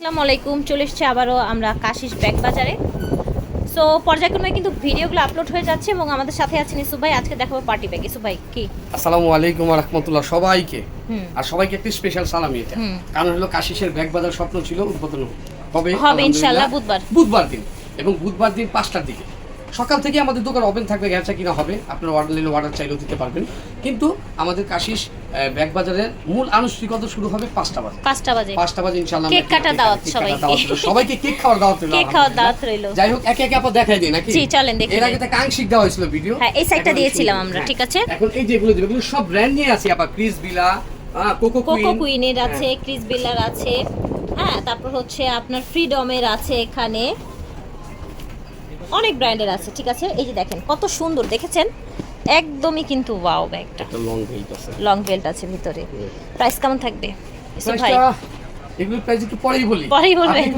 আসসালামু আলাইকুম চলে এসছে আবারও আমরা কাশিস ব্যাগ বাজারে। সো পর্যায়ক্রমে কিন্তু ভিডিওগুলো আপলোড হয়ে যাচ্ছে এবং আমাদের সাথে আছেন ইসু ভাই। আজকে দেখাবো পার্টি ব্যাগ ইসু ভাই কি? আসসালামু আলাইকুম রহমতুল্লাহ সবাইকে। আর সবাইকে একটি স্পেশাল সালাম এটা। কারণ হলো কাশিসের ব্যাগ বাজার স্বপ্ন ছিল উদ্বোধন হবে। হবে ইনশাআল্লাহ বুধবার। বুধবার দিন। এবং বুধবার দিন পাঁচটার দিকে। সকাল থেকে আমাদের দোকান ওপেন থাকবে গ্যাসা কিনা হবে। আপনার অর্ডার নিলে অর্ডার চাইলেও দিতে পারবেন। কিন্তু আমাদের কাশিস ব্যাগ বাজারের মূল আনুষ্ঠানিকতা শুরু হবে পাঁচটা বাজে। পাঁচটা বাজে। পাঁচটা বাজে ইনশাআল্লাহ কেক কাটা দাওয়াত সবাইকে। সবাইকে কেক খাওয়ার দাওয়াত রইল কেক খাওয়ার দাওয়াত রইল। যাই হোক একে একে আপা দেখাই দিই নাকি? জি, চলেন দেখে। এর আগে তো আংশিক দেওয়া হয়েছিল ভিডিও হ্যাঁ, এই সাইডটা দিয়েছিলাম আমরা, হ্যাঁ। ঠিক আছে? এখন এই যেগুলো দিবে এগুলো সব ব্র্যান্ড নিয়ে আছে আপা। ক্রিস বিলা কোকো কুইন কোকো কুইনের। আছে ক্রিস বিল্লার আছে। হ্যাঁ তারপর হচ্ছে আপনার ফ্রিডমের আছে এখানে। অনেক ব্র্যান্ডের আছে ঠিক আছে? এই যে দেখেন কত সুন্দর দেখেছেন? একদমই কিন্তু ওয়াও ব্যাগটা। একটা লং বেল্ট আছে। লং বেল্ট আছে ভিতরে। প্রাইস কেমন থাকবে? ভাই? এগুলোর প্রাইস একটু পরেই বলি। পরেই বলবেন।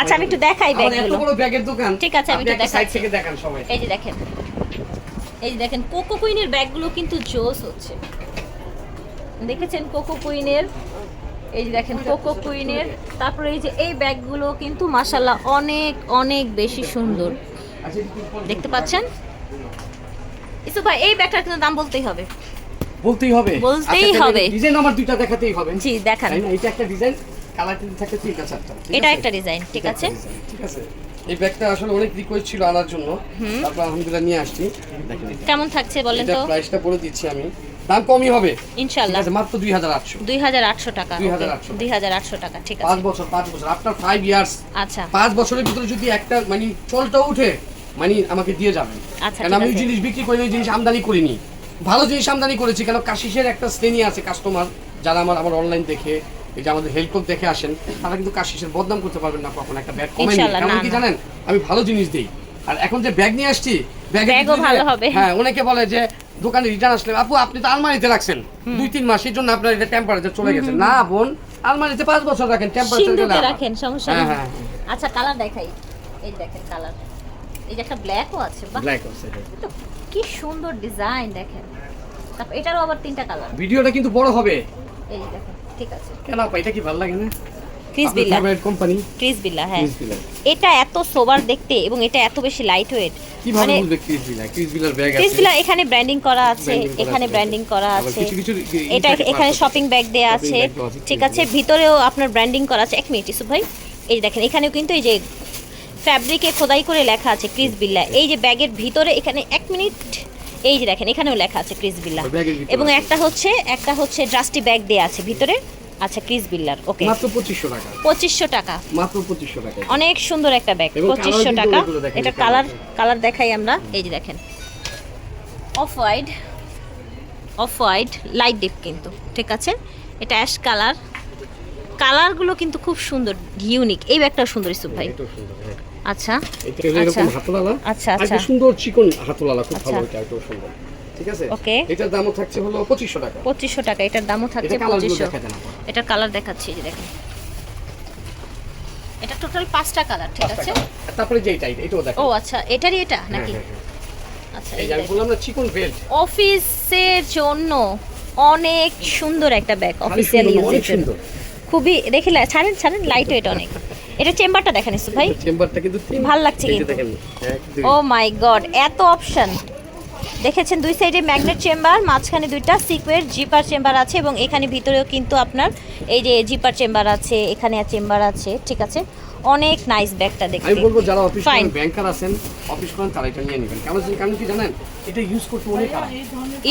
আচ্ছা, আমি একটু দেখাই আমাদের এত বড় ব্যাগের দোকান ঠিক আছে, আমি একটু একটা সাইড থেকে দেখান সবাই। এই যে দেখেন এই যে দেখেন কোকো কুইনের ব্যাগগুলো কিন্তু জোস হচ্ছে। দেখেছেন কোকো কুইনের এই যে দেখেন কোকো কুইনের তারপরে এই যে এই ব্যাগগুলো কিন্তু মাশাল্লাহ অনেক অনেক বেশি সুন্দর। দেখতে পাচ্ছেন? ইসু ভাই এই ব্যাগটার কিন্তু দাম বলতেই হবে। বলতেই হবে। বলতেই হবে। ডিজাইন আমার দুইটা দেখাতেই হবে। জি দেখান। এটা একটা ডিজাইন কালার কিন্তু থাকে ঠিক আছে একটা। এটা একটা ডিজাইন ঠিক আছে? ঠিক আছে? এই ব্যাগটা আসলে অনেক রিকোয়েস্ট ছিল আনার জন্য। তারপর আলহামদুলিল্লাহ নিয়ে আসছি। কেমন থাকছে বলেন তো? প্রাইসটা বলে দিচ্ছি আমি। দাম কমই হবে। ঠিক ইনশাল্লাহ মাত্র দুই হাজার আটশো। দুই হাজার আটশো টাকা 2800 দুই হাজার আটশো টাকা। ঠিক পাঁচ আছে বছর পাঁচ বছর। আফটার ফাইভ ইয়ার্স আচ্ছা। পাঁচ বছরের ভিতরে যদি একটা মানে চলটা উঠে মানে আমাকে দিয়ে যাবেন। আচ্ছা, কারণ আমি ওই জিনিস বিক্রি করি ওই জিনিস আমদানি করিনি ভালো জিনিস আমদানি করেছি কেন কাশিসের একটা শ্রেণি আছে কাস্টমার যারা আমার আমার অনলাইন দেখে এই যে আমাদের হেল্প দেখে আসেন তারা কিন্তু কাশিসের বদনাম করতে পারবেন না কখন একটা ব্যাগ কমেনি কারণ কি জানেন আমি ভালো জিনিস দিই। আর এখন যে ব্যাগ নিয়ে আসছি ব্যাগও ভালো হবে। হ্যাঁ অনেকে বলে যে দোকানে রিটার্ন আসলে আপু আপনি তো আলমারিতে রাখছেন। দুই তিন মাস এই জন্য আপনার এটা টেম্পারেচার চলে গেছে। না বোন আলমারিতে পাঁচ বছর রাখেন টেম্পারেচার রাখেন সমস্যা হ্যাঁ হ্যাঁ। আচ্ছা কালার দেখাই। এই দেখেন কালার এই যে একটা ব্ল্যাকও আছে ব্ল্যাক আছে হ্যাঁ। কি সুন্দর ডিজাইন দেখেন। তারপর এটারও আবার তিনটা কালার ভিডিওটা কিন্তু বড় হবে। এই দেখেন ঠিক আছে। কেন আপা এটা কি ভালো লাগে না? ক্রিস বিল্লা কোম্পানি ক্রিস বিল্লা হ্যাঁ। এটা এত সোবার দেখতে এবং এটা এত বেশি লাইট ওয়েট কীভাবে মানে বলবে ক্রিস বিলার ক্রিস বিলার ব্যাগ ক্রিস বিল্লা এখানে ব্র্যান্ডিং করা আছে এখানে ব্র্যান্ডিং করা আছে। কিছু কিছু ই- এটা এখানে শপিং ব্যাগ দেয়া আছে। দেওয়া আছে, ঠিক আছে ভিতরেও আপনার ব্র্যান্ডিং করা আছে। এক মিনিট ইসুফ ভাই। এই দেখেন এখানেও কিন্তু এই যে ফ্যাব্রিকে খোদাই করে লেখা আছে ক্রিস বিল্লা। এই যে ব্যাগের ভিতরে এখানে এক মিনিট এই যে দেখেন এখানেও লেখা আছে ক্রিস বিল্লা। এবং একটা হচ্ছে একটা হচ্ছে ড্রাস্টি ব্যাগ দেয়া আছে ভিতরে আচ্ছা ক্রিস বিল্লার ওকে। মাত্র পঁচিশশো টাকা। পঁচিশশো টাকা। মাত্র পঁচিশশো টাকা। অনেক সুন্দর একটা ব্যাগ এবং পঁচিশশো colour টাকা। এটা কালার কালার দেখাই আমরা এই যে দেখেন। Off white off white light deep কিন্তু ঠিক আছে? এটা অ্যাশ কালার কালারগুলো কিন্তু খুব সুন্দর ইউনিক এই ব্যাগটা সুন্দর ইসুফ ভাই। হ্যাঁ। আচ্ছা। এটা এরকম হাতলালা? আচ্ছা, আচ্ছা। সুন্দর চিকন হাতলালা খুব ভালো আচ্ছা। এটা এটাও সুন্দর। ঠিক আছে? Okay. এটার দামও থাকছে হলো পঁচিশশো টাকা। পঁচিশশো টাকা এটার দামও থাকছে এটা কালারগুলো পঁচিশশো। দেখা যায় না এটার কালার দেখাচ্ছি এই যে দেখেন। এটা টোটাল পাঁচটা কালার ঠিক আছে? তারপরে যে এটা এটাও দেখো ও আচ্ছা এটারই এটা হ্যাঁ, নাকি? হ্যাঁ। আচ্ছা এই যে বললাম না চিকন বেল্ট অফিসের জন্য অনেক সুন্দর একটা ব্যাগ অফিসিয়াল ইউজের জন্য সুন্দর। খুবই দেখে ছাড়েন ছাড়েন লাইট ওয়েট অনেক। এটা চেম্বারটা দেখেন ইসু ভাই। চেম্বারটা কিন্তু ভালো লাগছে কিন্তু। দেখেন ও মাই গড এত অপশন দেখেছেন দুই সাইডে ম্যাগনেট চেম্বার মাঝখানে দুইটা সিকোয়ের জিপার চেম্বার আছে এবং এখানে ভিতরেও কিন্তু আপনার এই যে জিপার চেম্বার আছে এখানে চেম্বার আছে ঠিক আছে? অনেক নাইস ব্যাগটা দেখতে। আমি বলব যারা অফিস. করেন ব্যাংকার আছেন অফিস করেন তারা এটা নিয়ে নেবেন। কেন কারণ কি জানেন? এটা ইউজ করতে অনেক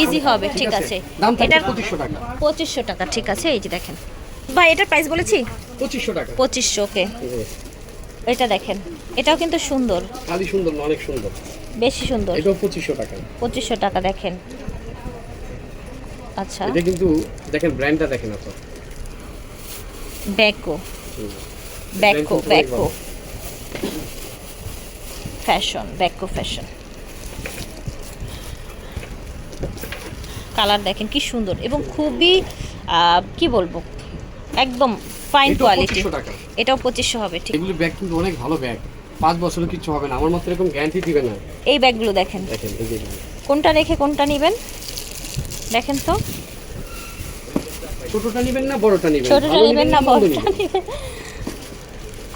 ইজি হবে ঠিক আছে? এটার পঁচিশশো টাকা। পঁচিশশো টাকা ঠিক আছে? এই যে দেখেন। ভাই এটার প্রাইস বলেছি? পঁচিশশো টাকা। পঁচিশশো ওকে এটা দেখেন এটাও কিন্তু সুন্দর। খালি সুন্দর না অনেক সুন্দর। বেশি সুন্দর। এটাও পঁচিশশো টাকা। পঁচিশশো টাকা দেখেন। আচ্ছা। এটা কিন্তু দেখেন ব্র্যান্ডটা দেখেন আপনার ব্যাকো ব্যাকো ব্যাকো ফ্যাশন ব্যাকো ফ্যাশন কালার দেখেন কি সুন্দর এবং খুবই কি বলব? একদম ফাইন কোয়ালিটি এটাও পঁচিশশো হবে ঠিক। এগুলো ব্যাগ কিন্তু অনেক ভালো ব্যাগ। পাঁচ বছরের কিছু হবে না। আমার মতো এরকম গ্যারান্টি দিবে না। এই ব্যাগগুলো দেখেন। দেখেন এই যে। কোনটা রেখে কোনটা নেবেন? দেখেন তো। ছোটটা নেবেন না বড়টা নেবেন? ছোটটা নেবেন না বড়টা নেবেন?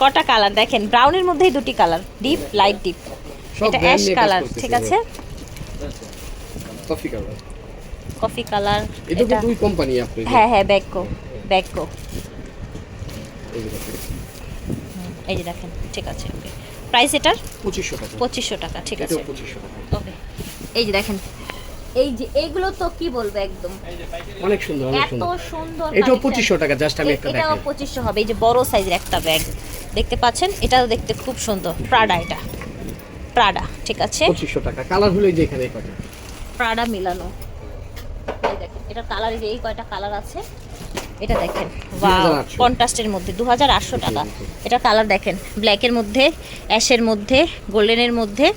কটা কালার? দেখেন ব্রাউনের মধ্যেই দুটি কালার ডিপ লাইট ডিপ। এটা অ্যাশ কালার ঠিক আছে? কফি কালার কফি কালার এটা দুই কোম্পানি আপনি। হ্যাঁ হ্যাঁ ব্যাকো ব্যাকো এই যে দেখেন, ঠিক আছে ওকে। প্রাইস এটার? পঁচিশশো টাকা। পঁচিশশো টাকা ঠিক আছে। ওকে এই যে দেখেন এই যে এইগুলো তো কি বলব একদম? অনেক সুন্দর এত সুন্দর। এটাও পঁচিশশো টাকা জাস্ট আমি একটা দেখাই। পঁচিশশো হবে এই যে বড় সাইজের একটা ব্যাগ দেখতে পাচ্ছেন? এটাও দেখতে খুব সুন্দর। প্রাডা এটা। প্রাডা ঠিক আছে? পঁচিশশো টাকা। কালার হলো এই যে এখানে প্রাডা মিলানো এই দেখেন এটা কালার যে এই কয়টা কালার আছে? এটা দেখেন 2800 কন্ট্রাস্টের মধ্যে দু হাজার আটশো টাকা। এটা কালার দেখেন ব্ল্যাকের মধ্যে অ্যাশের মধ্যে গোল্ডেনের মধ্যে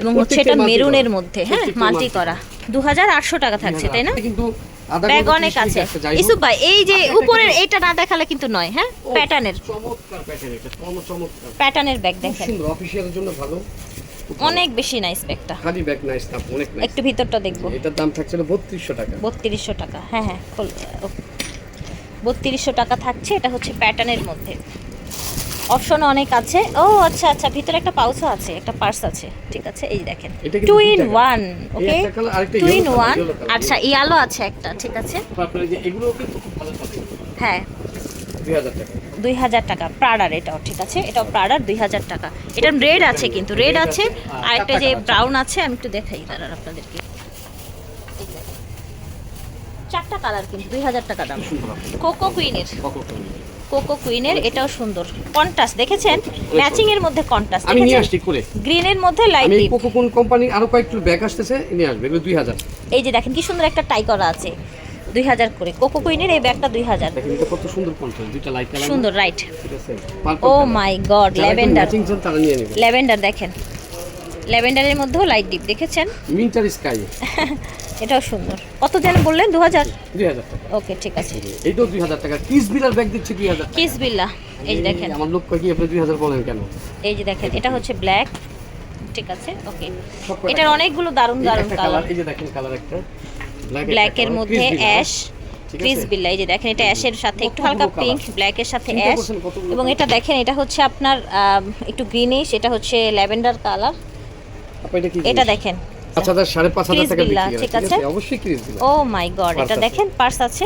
এবং হচ্ছে এটা মেরুনের মধ্যে হ্যাঁ মাল্টি করা দু হাজার আটশো টাকা থাকছে তাই না? ব্যাগ অনেক আছে। ইসুফ ভাই এই যে উপরের কিন্তু- এইটা না দেখালে কিন্তু নয় হ্যাঁ প্যাটার্নের এটা প্যাটার্নের ব্যাগ দেখেন। অফিসিয়ালের জন্য ভালো। অনেক বেশি নাইস ব্যাগটা খালি ব্যাগ নাইস না অনেক নাইস একটু ভিতরটা দেখব। এটার দাম থাকছিল বত্রিশশো টাকা। বত্রিশশো টাকা হ্যাঁ হ্যাঁ বত্রিশশো টাকা থাকছে এটা হচ্ছে প্যাটার্নের মধ্যে। অপশন অনেক আছে। ও আচ্ছা আচ্ছা ভিতরে একটা পাউচও আছে একটা পার্স আছে। ঠিক আছে এই দেখেন। Two in one okay two in one. আচ্ছা ইয়ালো আছে একটা ঠিক আছে। হ্যাঁ। দুই হাজার টাকা। প্রাডার এটাও ঠিক আছে? এটাও প্রাডার দুই হাজার টাকা। এটা রেড আছে কিন্তু রেড আছে। আর একটা যে ব্রাউন আছে আমি একটু দেখাই দাঁড়ান আপনাদেরকে। চারটা কালার কিন্তু দুই হাজার টাকা দাম। কোকো কুইনের কোকো কুইনের এটাও সুন্দর। কন্ট্রাস্ট দেখেছেন? ম্যাচিং এর মধ্যে কন্ট্রাস্ট আমি নিয়ে আসছি করে গ্রিনের মধ্যে লাইট আমি কোকো কোন কোম্পানির আরও কয়েকটু ব্যাগ আসতেছে নিয়ে আসবে এগুলো দুই হাজার। এই যে দেখেন কি সুন্দর একটা টাই করা আছে। দুই হাজার করে। কোকো কুইনের এই ব্যাগটা দুই হাজার। দেখেন এটা কত সুন্দর কন্ট্রোল দুইটা লাইট কালার সুন্দর right oh my god lavender matching চান তারা নিয়ে নেবে। ল্যাভেন্ডার দেখেন। ল্যাভেন্ডারের মধ্যেও লাইট ডিপ দেখেছেন? উইন্টার স্কাই এটাও সুন্দর। কত যেন বললেন? দু হাজার দুই হাজার ওকে ঠিক আছে। এইটাও দুই হাজার টাকা। কিস বিলার ব্যাগ দিচ্ছি দুই হাজার কিস বিল্লা এই যে দেখেন। আমার লোক কি আপনি দুই হাজার বলেন কেন? এই যে দেখেন এটা হচ্ছে ব্ল্যাক ঠিক আছে ওকে। এটার অনেকগুলো দারুণ দারুণ কালার এই যে দেখেন কালার একটা। ব্ল্যাক ব্ল্যাকের মধ্যে অ্যাশ ক্রিস বিল্লা এই যে দেখেন এটা অ্যাশের সাথে একটু হালকা? পিঙ্ক ব্ল্যাকের সাথে অ্যাশ এবং এটা দেখেন এটা হচ্ছে আপনার একটু গ্রিনিশ এটা হচ্ছে ল্যাভেন্ডার কালার এটা? দেখেন। ঠিক আছে? ও মাই গড এটা দেখেন পার্স আছে।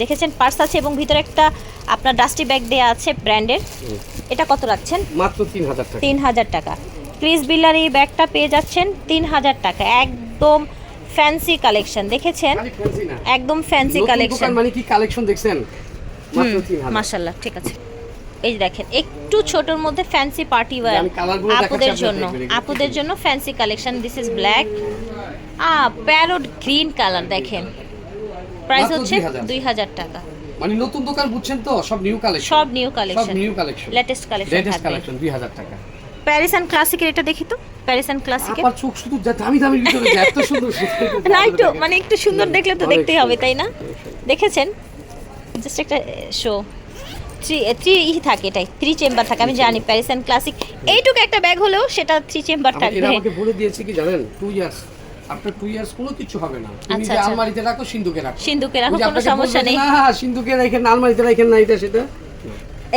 দেখেছেন পার্স আছে এবং ভিতরে একটা আপনার ডাস্টি ব্যাগ দেওয়া আছে ব্র্যান্ডের এটা কত রাখছেন? মাত্র তিন হাজার টাকা। তিন হাজার টাকা। ক্রিস বিল্লার এই ব্যাগটা পেয়ে যাচ্ছেন তিন হাজার টাকা। একদম ফ্যান্সি কালেকশন দেখেছেন। একদম ফ্যান্সি কালেকশন মানে কি কালেকশন দেখছেন? মাশাল্লাহ ঠিক আছে। এই দেখেন একটু ছোটর মধ্যে ফ্যান্সি পার্টি ওয়্যার আপুদের জন্য আপুদের জন্য fancy collection this is black ah parrot green colour দেখেন। প্রাইস হচ্ছে 2000 দুই হাজার টাকা। মানে নতুন দোকান বুঝছেন তো সব নিউ কালেকশন সব নিউ কালেকশন সব new collection latest collection latest collection দুই হাজার টাকা। প্যারিস অ্যান্ড ক্লাসিকের এটা দেখি তো? প্যারিস অ্যান্ড ক্লাসিকের আমার চোখ শুধু যা দামি দামি ভিতরে যে এত সুন্দর না একটু মানে একটু সুন্দর দেখলে তো দেখতেই হবে তাই না? দেখেছেন? জাস্ট একটা শো থ্রি থ্রি ই থাকে এটাই থ্রি চেম্বার থাকে আমি জানি প্যারিস অ্যান্ড ক্লাসিক এইটুকু একটা ব্যাগ হলেও সেটা থ্রি চেম্বার থাকবে। আমাকে বলে দিয়েছে কি জানেন টু ইয়ার্স আপনার টু ইয়ার্স কোনো কিছু হবে না। তুমি আচ্ছা, যে আচ্ছা। আলমারিতে রাখো সিন্ধুকে রাখো। সিন্ধুকে রাখো কোনো সমস্যা নেই। না সিন্ধুকে রাখেন না, আলমারিতে রাখেন না এটা সেটা।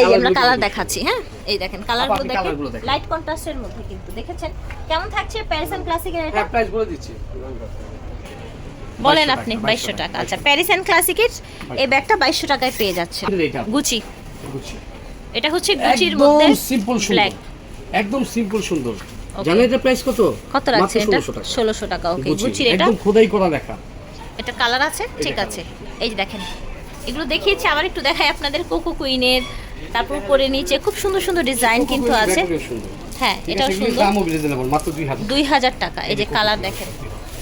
এই আমরা কালার দেখাচ্ছি হ্যাঁ? এই দেখেন কালারগুলো দেখেন লাইট কন্ট্রাস্টের মধ্যে কিন্তু দেখেছেন? কেমন থাকছে প্যারিস অ্যান্ড ক্লাসিকের এটা? হ্যাঁ প্রাইস বলে দিচ্ছি। বলেন আপনি বাইশশো টাকা। আচ্ছা প্যারিস অ্যান্ড ক্লাসিকের এই ব্যাগটা বাইশশো টাকায় পেয়ে যাচ্ছে। গুচি এটা হচ্ছে গুচির মধ্যে সিম্পল সুন্দর। একদম সিম্পল সুন্দর. জানেন এটা প্রাইস কত? কত রাখছে এটা? 1600 টাকা। ওকে গুচির এটা? একদম খোদাই করা লেখা। এটা কালার আছে? ঠিক আছে। এই যে দেখেন। এগুলো দেখিয়েছি আবার একটু দেখাই আপনাদের কোকো কুইনের তারপর উপরে নিচে খুব সুন্দর সুন্দর ডিজাইন কিন্তু আছে। হ্যাঁ এটাও সুন্দর। দামও রিজনেবল মাত্র 2000 দুই হাজার টাকা এই যে কালার দেখেন।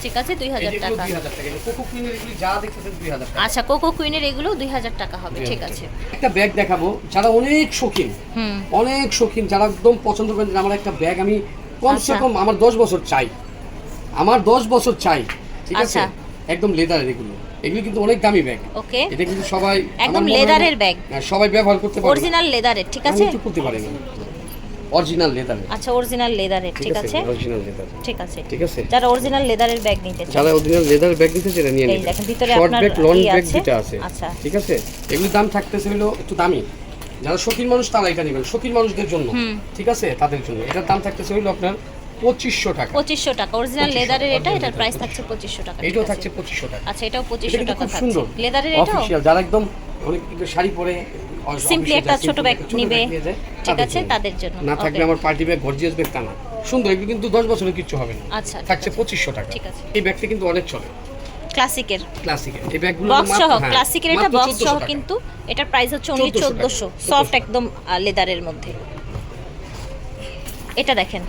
ঠিক আছে দুই হাজার টাকা। 2000 টাকা। এই কোকো কুইনের এগুলো যা দেখতেছেন 2000 টাকা। আচ্ছা কোকো কুইনের এগুলো দুই হাজার টাকা হবে ঠিক আছে। একটা ব্যাগ দেখাবো যারা অনেক শৌখিন অনেক শৌখিন যারা একদম পছন্দ করেন আমার একটা ব্যাগ আমি কমসে আচ্ছা। কম আমার দশ বছর চাই। আমার দশ বছর চাই ঠিক আছে? আচ্ছা। একদম লেদারের এগুলো। এগুলো কিন্তু অনেক দামি ব্যাগ ওকে। এটা কিন্তু সবাই একদম লেদারের ব্যাগ সবাই ব্যবহার করতে পারবে। অরিজিনাল লেদারের ঠিক আছে? একটু করতে পারি অরিজিনাল লেদারের আচ্ছা অরিজিনাল লেদারের ঠিক আছে অরিজিনাল লেদার ঠিক আছে। ঠিক আছে? যারা অরিজিনাল লেদারের ব্যাগ নিতে চান যারা অরিজিনাল লেদার ব্যাগ নিতে সেটা নিয়ে নেবে। দেখেন, ভিতরে শর্ট আপনার ব্যাগ লং ব্যাগ। দুটো আছে। আচ্ছা। ঠিক আছে? এগুলোর দাম থাকতেছে হলো একটু দামি। যারা শৌখিন মানুষ তারা এটা নেবেন। শৌখিন মানুষদের জন্য। ঠিক আছে? তাদের জন্য। এটার দাম থাকতেছে হইল আপনার পঁচিশশো টাকা। পঁচিশশো টাকা। অরিজিনাল লেদারের এটা এটার প্রাইস থাকছে পঁচিশশো টাকা। এটাও থাকছে পঁচিশশো টাকা। আচ্ছা এটাও এটা পঁচিশশো টাকা খুব সুন্দর লেদারের এটাও? যারা একদম অনেক শাড়ি পরে সিম্পলি একটা ছোট ব্যাগ নিবে bag নিয়ে যায়, ঠিক আছে তাদের জন্য। না থাকলে আমার পার্টি ব্যাগ গর্জিয়াস ব্যাগ তা না। সুন্দর এগুলো কিন্তু দশ বছরের কিচ্ছু হবে না। আচ্ছা থাকছে পঁচিশশো টাকা। ঠিক আছে। এই ব্যাগটা কিন্তু অনেক চলে। ক্লাসিকের ক্লাসিকের এই ব্যাগগুলো বক্স সহ হ্যাঁ, ক্লাসিকের এটা মাত্র বক্স সহ কিন্তু এটার প্রাইস হচ্ছে অনলি 1400 সফট একদম লেদারের মধ্যে। এটা দেখেন।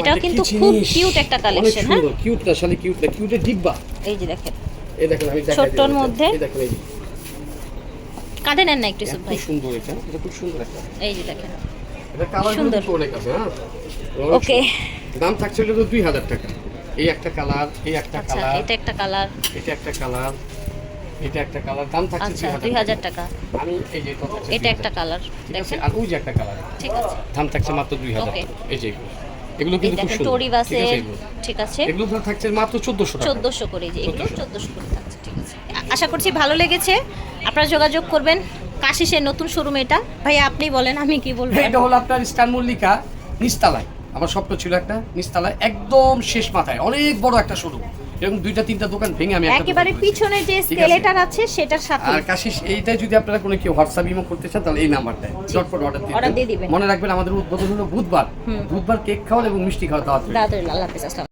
এটাও এটা কিন্তু খুব কিউট একটা কালেকশন হ্যাঁ? কিউট না শালি কিউট না কিউটের ডিব্বা। এই যে দেখেন। এই দেখেন আমি দেখাই ছোট্টর মধ্যে। এই দেখেন এই যে। কাঁধে নেন না একটু ইউসুফ ভাই। সুন্দর এটা এটা খুব সুন্দর একটা। এই যে দেখেন। এটা কালার সুন্দর। অনেক আছে হ্যাঁ? ওকে। দাম থাকছে হলো দুই হাজার টাকা। এই একটা কালার এই একটা আচ্ছা কালার। এটা একটা কালার। এটা একটা কালার এটা একটা কালার। দাম থাকছে আচ্ছা দুই দুই হাজার হাজার টাকা। আমি এই যে এটা এটা একটা কালার দেখেন। আর ওই যে একটা কালার। ঠিক আছে। দাম থাকছে মাত্র দুই হাজার Okay. এই যে এগুলো। কিন্তু খুব সুন্দর। টরি বাসে আছে ঠিক আছে। এগুলো তো থাকছে মাত্র চোদ্দশো টাকা। চোদ্দোশো করে যে এগুলো 1400 চোদ্দোশো করে থাকছে ঠিক আছে। আশা করছি ভালো লেগেছে। আপনারা যোগাযোগ করবেন। কাশিসের নতুন শোরুম এটা। ভাই আপনি বলেন আমি কি বলব? এটা হলো আপনার স্টার মল্লিকা নিস্তালায় আমার স্বপ্ন ছিল একটা নিস্তালায় একদম শেষ মাথায় অনেক বড় একটা শোরুম এরকম দুইটা তিনটা দোকান ভেঙে আমি একেবারে পিছনে যে। স্কেলেটার আছে? সেটার সাথে। আর কাশিস এইটাই যদি আপনারা কোনো কেউ হোয়াটসঅ্যাপ ইমো করতে চান তাহলে এই নাম্বারটায় চটপট অর্ডার দিয়ে দিবেন। মনে রাখবেন আমাদের উদ্বোধন হলো বুধবার। বুধবার কেক খাওয়ান এবং মিষ্টি খাওয়া দাওয়া দাদা আল্লাহ হাফেজ